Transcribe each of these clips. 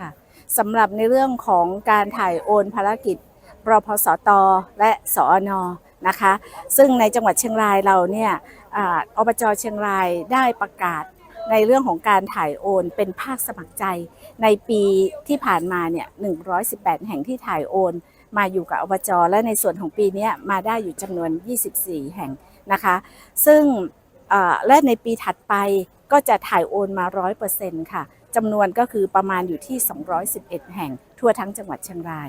ค่ะสำหรับในเรื่องของการถ่ายโอนภารกิจรพสตและสอนนะคะ ซึ่งในจังหวัดเชียงรายเราเนี่ยออบจเชียงรายได้ประกาศในเรื่องของการถ่ายโอนเป็นภาคสมัครใจ ในปีที่ผ่านมาเนี่ย118 แห่งที่ถ่ายโอน มาอยู่กับอบจและในส่วนของปีนี้มาได้อยู่จำนวน 24 แห่งนะคะ ซึ่งและในปีถัดไปก็จะถ่ายโอนมา 100%ค่ะ จำนวนก็คือประมาณอยู่ที่ 211 แห่งทั่วทั้งจังหวัดเชียงราย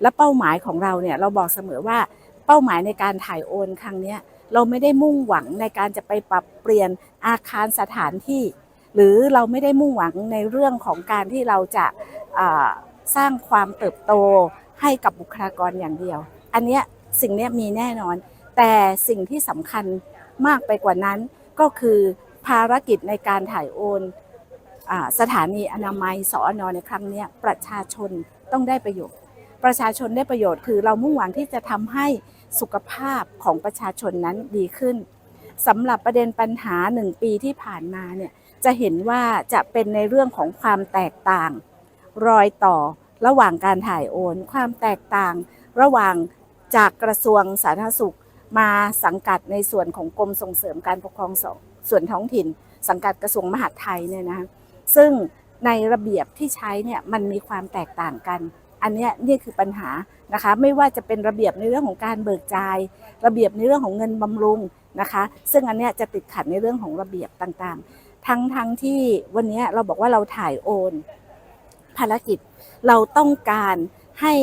และเป้าหมายของเราเนี่ยเราบอกเสมอว่าเป้าหมายในการถ่ายโอนครั้งนี้เราไม่ได้มุ่งหวังในการจะไปปรับเปลี่ยนอาคารสถานที่ หรือเราไม่ได้มุ่งหวังในเรื่องของการที่เราจะสร้างความเติบโตให้กับบุคลากรอย่างเดียว อันเนี้ยสิ่งเนี้ยมีแน่นอน แต่สิ่งที่สำคัญมากไปกว่านั้นก็คือภารกิจในการถ่ายโอน สถานีอนามัยสอนในครั้งนี้ประชาชนต้องได้ประโยชน์ ประชาชนได้ประโยชน์คือเรามุ่งหวังที่จะทำให้สุขภาพของประชาชนนั้นดีขึ้นสำหรับประเด็นปัญหาหนึ่งปีที่ผ่านมาเนี่ยจะเห็นว่าจะเป็นในเรื่องของความแตกต่าง รอยต่อระหว่างการถ่ายโอน ความแตกต่างระหว่างจากกระทรวงสาธารณสุขมาสังกัดในส่วนของกรมส่งเสริมการปกครองส่วนท้องถิ่น สังกัดกระทรวงมหาดไทยเนี่ยนะ ซึ่งในระเบียบที่ใช้เนี่ยมันมีความแตกต่างกัน อันนี้นี่คือปัญหานะคะไม่ว่าจะเป็นระเบียบในเรื่องของการเบิกจ่าย ระเบียบในเรื่องของเงินบำรุงนะคะซึ่งอันนี้จะติดขัดในเรื่องของระเบียบต่างๆ ทั้งทั้งที่วันนี้เราบอกว่าเราถ่ายโอน ภารกิจเราต้องการให้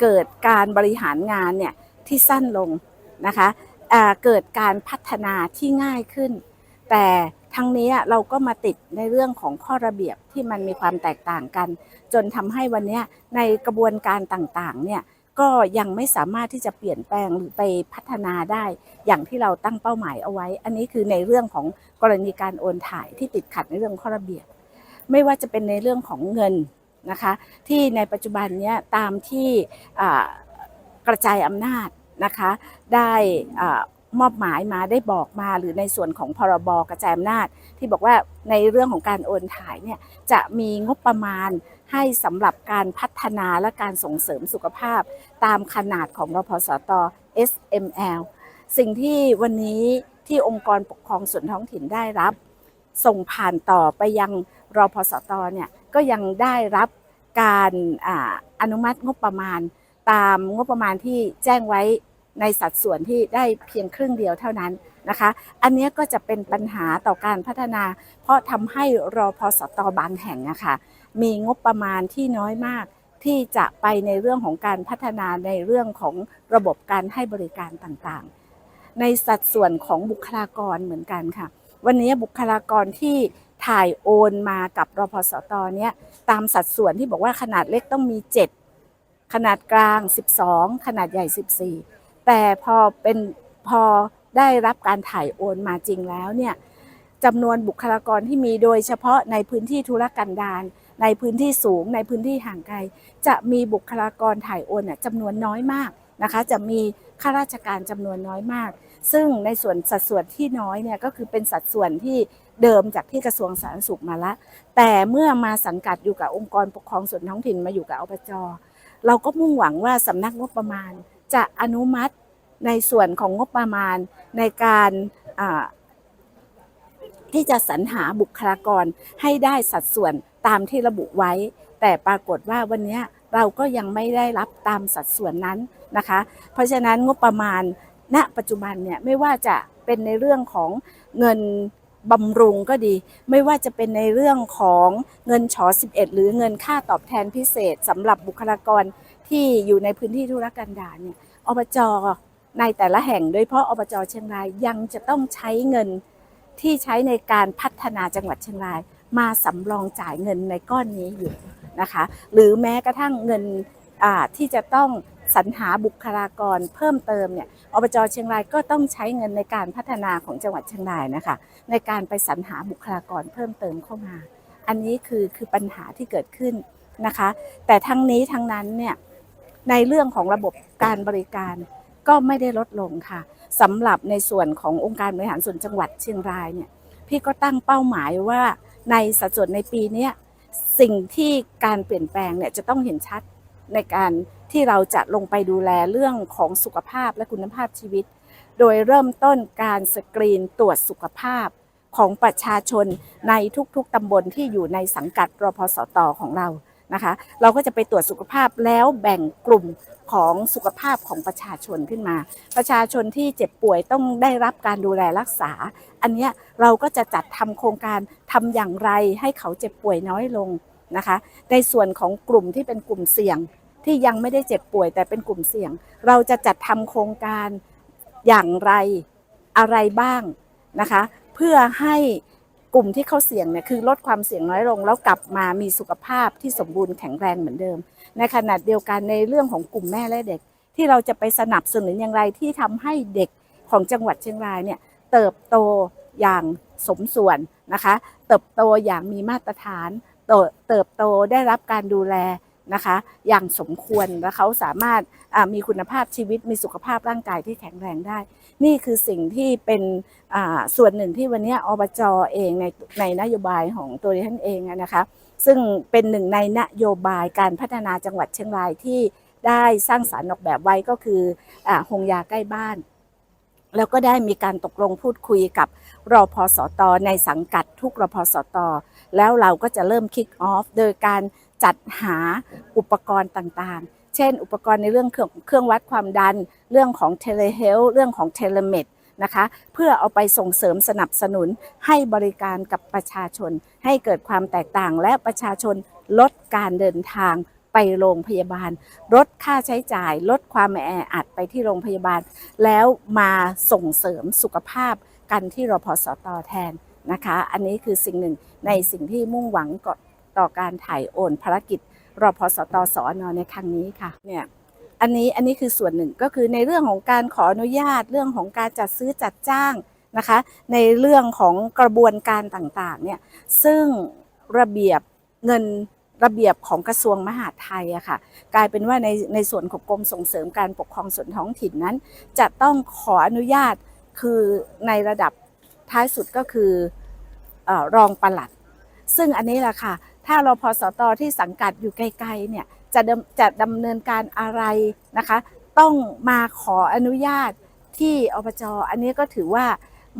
เกิดการบริหารงานเนี่ยที่สั้นลงนะคะเกิดการพัฒนาที่ง่ายขึ้น แต่ ทั้งนี้เราก็มาติดในเรื่องของข้อระเบียบที่มันมีความแตกต่างกัน จนทำให้วันนี้ในกระบวนการต่างๆเนี่ยก็ยังไม่สามารถที่จะเปลี่ยนแปลงหรือไปพัฒนาได้อย่างที่เราตั้งเป้าหมายเอาไว้ อันนี้คือในเรื่องของกรณีการโอนถ่ายที่ติดขัดในเรื่องข้อระเบียบ ไม่ว่าจะเป็นในเรื่องของเงินนะคะที่ในปัจจุบันนี้ตามที่กระจายอำนาจนะคะได้อา มอบหมายมาได้บอกมาหรือในส่วนของพรบกระจายอำนาจ ที่บอกว่าในเรื่องของการโอนถ่ายเนี่ยจะมีงบประมาณให้สำหรับการพัฒนาและการส่งเสริมสุขภาพ ตามขนาดของรพสต SML สิ่งที่วันนี้ที่องค์กรปกครองส่วนท้องถิ่นได้รับ ส่งผ่านต่อไปยังรพสตเนี่ยก็ยังได้รับการออนุมัติงบประมาณ ตามงบประมาณที่แจ้งไว้ ในสัดส่วนที่ได้เพียงครึ่งเดียวเท่านั้นนะคะ อันนี้ก็จะเป็นปัญหาต่อการพัฒนา เพราะทำให้รอพสตบางแห่งนะคะมีงบประมาณที่น้อยมาก ที่จะไปในเรื่องของการพัฒนาในเรื่องของระบบการให้บริการต่างๆ ในสัดส่วนของบุคลากรเหมือนกันค่ะ วันนี้บุคลากรที่ถ่ายโอนมากับรพสตเนี่ยตามสัดส่วนที่บอกว่าขนาดเล็กต้องมี 7 ขนาดกลาง 12 ขนาดใหญ่ 14 แต่พอเป็นพอได้รับการถ่ายโอนมาจริงแล้วเนี่ยจำนวนบุคลากรที่มีโดยเฉพาะในพื้นที่ธุรกันดารในพื้นที่สูงในพื้นที่ห่างไกล จะมีบุคลากรถ่ายโอนเนี่ยจำนวนน้อยมากนะคะ จะมีข้าราชการจำนวนน้อยมาก ซึ่งในส่วนสัดส่วนที่น้อยเนี่ยก็คือเป็นสัดส่วนที่เดิมจากที่กระทรวงสาธารณสุขมาละ แต่เมื่อมาสังกัดอยู่กับองค์กรปกครองส่วนท้องถิ่นมาอยู่กับอบจเราก็มุ่งหวังว่าสำนักงบประมาณ จะอนุมัติในส่วนของงบประมาณในการที่จะสรรหาบุคลากรให้ได้สัดส่วนตามที่ระบุไว้ แต่ปรากฏว่าวันนี้เราก็ยังไม่ได้รับตามสัดส่วนนั้นนะคะ เพราะฉะนั้นงบประมาณณปัจจุบันเนี่ยไม่ว่าจะเป็นในเรื่องของเงินบำรุงก็ดี ไม่ว่าจะเป็นในเรื่องของเงินชอ11 หรือเงินค่าตอบแทนพิเศษสำหรับบุคลากร ที่อยู่ในพื้นที่ธุรกันดารเนี่ยอบจในแต่ละแห่งโดยเฉพาะอบจเชียงรายยังจะต้องใช้เงินที่ใช้ในการพัฒนาจังหวัดเชียงราย มาสำรองจ่ายเงินในก้อนนี้อยู่นะคะ หรือแม้กระทั่งเงินที่จะต้องสรรหาบุคลากรเพิ่มเติมเนี่ยอบจเชียงรายก็ต้องใช้เงินในการพัฒนาของจังหวัดเชียงรายนะคะในการไปสรรหาบุคลากรเพิ่มเติมเข้ามา อันนี้คือคือปัญหาที่เกิดขึ้นนะคะ แต่ทั้งนี้ทั้งนั้นเนี่ย ในเรื่องของระบบการบริการก็ไม่ได้ลดลงค่ะสำหรับในส่วนขององค์การบริหารส่วนจังหวัดเชียงรายเนี่ยพี่ก็ตั้งเป้าหมายว่าในสัดส่วนในปีนี้สิ่งที่การเปลี่ยนแปลงเนี่ยจะต้องเห็นชัดในการที่เราจะลงไปดูแลเรื่องของสุขภาพและคุณภาพชีวิต โดยเริ่มต้นการสกรีนตรวจสุขภาพของประชาชนในทุกๆตำบลที่อยู่ในสังกัดรพสตของเรา นะคะ เราก็จะไปตรวจสุขภาพแล้วแบ่งกลุ่มของสุขภาพของประชาชนขึ้นมา ประชาชนที่เจ็บป่วยต้องได้รับการดูแลรักษา อันนี้เราก็จะจัดทำโครงการทำอย่างไรให้เขาเจ็บป่วยน้อยลงนะคะ ในส่วนของกลุ่มที่เป็นกลุ่มเสี่ยงที่ยังไม่ได้เจ็บป่วยแต่เป็นกลุ่มเสี่ยง เราจะจัดทำโครงการอย่างไรอะไรบ้างนะคะ เพื่อให้ กลุ่มที่เขาเสี่ยงเนี่ยคือลดความเสี่ยงน้อยลง แล้วกลับมามีสุขภาพที่สมบูรณ์แข็งแรงเหมือนเดิม ในขณะเดียวกันในเรื่องของกลุ่มแม่และเด็ก ที่เราจะไปสนับสนุนอย่างไรที่ทำให้เด็กของจังหวัดเชียงรายเนี่ยเติบโตอย่างสมส่วนนะคะ เติบโตอย่างมีมาตรฐาน เติบโตได้รับการดูแล นะคะ อย่างสมควรและเขาสามารถมีคุณภาพชีวิตมีสุขภาพร่างกายที่แข็งแรงได้ นี่คือสิ่งที่เป็นส่วนหนึ่งที่วันนี้อบจเองในในนโยบายของตัวดิฉันเองนะคะซึ่งเป็นหนึ่งในนโยบายการพัฒนาจังหวัดเชียงรายที่ได้สร้างสารรค์ออกแบบไว้ก็คืออหงยาใกล้บ้าน แล้วก็ได้มีการตกลงพูดคุยกับรอพสตในสังกัดทุกรอพสตแล้วเราก็จะเริ่มคิกออฟโดยการ จัดหาอุปกรณ์ต่างๆ เช่น อุปกรณ์ในเรื่องเครื่องเครื่องวัดความดัน เรื่องของเทเลเฮลเรื่องของเทเลเมดนะคะเพื่อเอาไปส่งเสริมสนับสนุนให้บริการกับประชาชน ให้เกิดความแตกต่างและประชาชนลดการเดินทางไปโรงพยาบาล ลดค่าใช้จ่าย ลดความแออัดไปที่โรงพยาบาล แล้วมาส่งเสริมสุขภาพกันที่รพสตแทนนะคะ อันนี้คือสิ่งหนึ่งในสิ่งที่มุ่งหวังก่อ ต่อการถ่ายโอนภารกิจรอพสตสอนในครั้งนี้ค่ะเนี่ยอันนี้อันนี้คือส่วนหนึ่งก็คือในเรื่องของการขออนุญาตเรื่องของการจัดซื้อจัดจ้างนะคะ ในเรื่องของกระบวนการต่างๆเนี่ยซึ่งระเบียบเงินระเบียบของกระทรวงมหาดไทยอะค่ะ กลายเป็นว่าในในส่วนของกรมส่งเสริมการปกครองส่วนท้องถิ่นนั้น จะต้องขออนุญาตคือในระดับท้ายสุดก็คืออรองปลัด ซึ่งอันนี้แหละค่ะ ถ้าเราพอสตอที่สังกัดอยู่ไกลๆเนี่ยจะดำจะดำเนินการอะไรนะคะ ต้องมาขออนุญาตที่อบจอันนี้ก็ถือว่า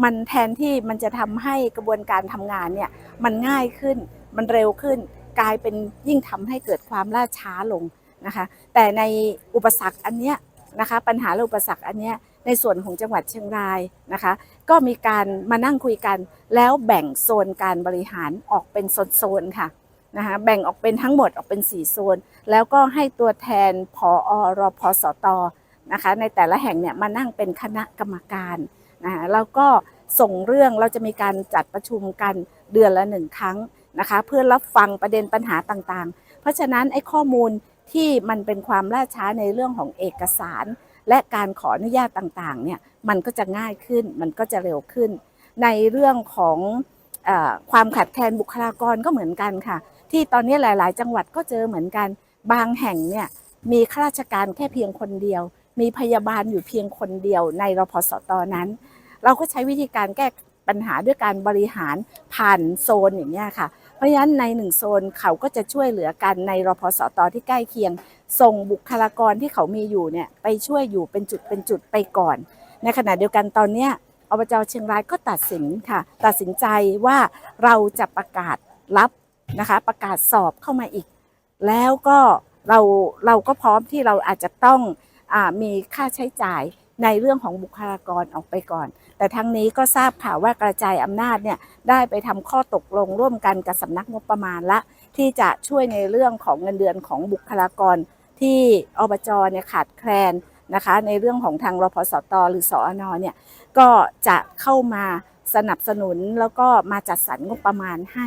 มันแทนที่มันจะทำให้กระบวนการทำงานเนี่ยมันง่ายขึ้นมันเร็วขึ้น กลายเป็นยิ่งทำให้เกิดความล่าช้าลงนะคะ แต่ในอุปสรรคอันเนี้ยนะคะปัญหาและอุปสรรคอันเนี้ยในส่วนของจังหวัดเชียงรายนะคะ ก็มีการมานั่งคุยกันแล้วแบ่งโซนการบริหารออกเป็นโซนๆค่ะ นะคะแบ่งออกเป็นทั้งหมดออกเป็น 4 โซน แล้วก็ให้ตัวแทนพอรพสตนะคะในแต่ละแห่งเนี่ยมานั่งเป็นคณะกรรมการนะคะแล้วก็ส่งเรื่องเราจะมีการจัดประชุมกันเดือนละหนึ่งครั้งนะคะเพื่อรับฟังประเด็นปัญหาต่างๆ เพราะฉะนั้นไอ้ข้อมูลที่มันเป็นความล่าช้าในเรื่องของเอกสาร และการขออนุญาตต่างๆเนี่ยมันก็จะง่ายขึ้นมันก็จะเร็วขึ้น ในเรื่องของออความขาดแคลนบุคลากรก็เหมือนกันค่ะ ที่ตอนนี้หลาย ๆ จังหวัดก็เจอเหมือนกัน บางแห่งเนี่ยมีข้าราชการแค่เพียงคนเดียว มีพยาบาลอยู่เพียงคนเดียวในรพสตนั้น เราก็ใช้วิธีการแก้ปัญหาด้วยการบริหารผ่านโซนอย่างนี้ค่ะ เพราะฉะนั้นในหนึ่งโซนเขาก็จะช่วยเหลือกันในรพสตที่ใกล้เคียง ส่งบุคลากรที่เขามีอยู่เนี่ยไปช่วยอยู่เป็นจุดเป็นจุดไปก่อน ในขณะเดียวกันตอนนี้อบจเชียงรายก็ตัดสินค่ะ ตัดสินใจว่าเราจะประกาศรับ นะคะ ประกาศสอบเข้ามาอีก แล้วก็เราเราก็พร้อมที่เราอาจจะต้องอมีค่าใช้จ่ายในเรื่องของบุคลากรออกไปก่อน แต่ทั้งนี้ก็ทราบข่าวว่ากระจายอำนาจเนี่ยได้ไปทำข้อตกลงร่วมกันกับสำนักงบประมาณละ ที่จะช่วยในเรื่องของเงินเดือนของบุคลากรที่อบจเนี่ยขาดแคลนนะคะ ในเรื่องของทางรพสตหรือสอนเนี่ยก็จะเข้ามาสนับสนุนแล้วก็มาจัดสรรงบประมาณให้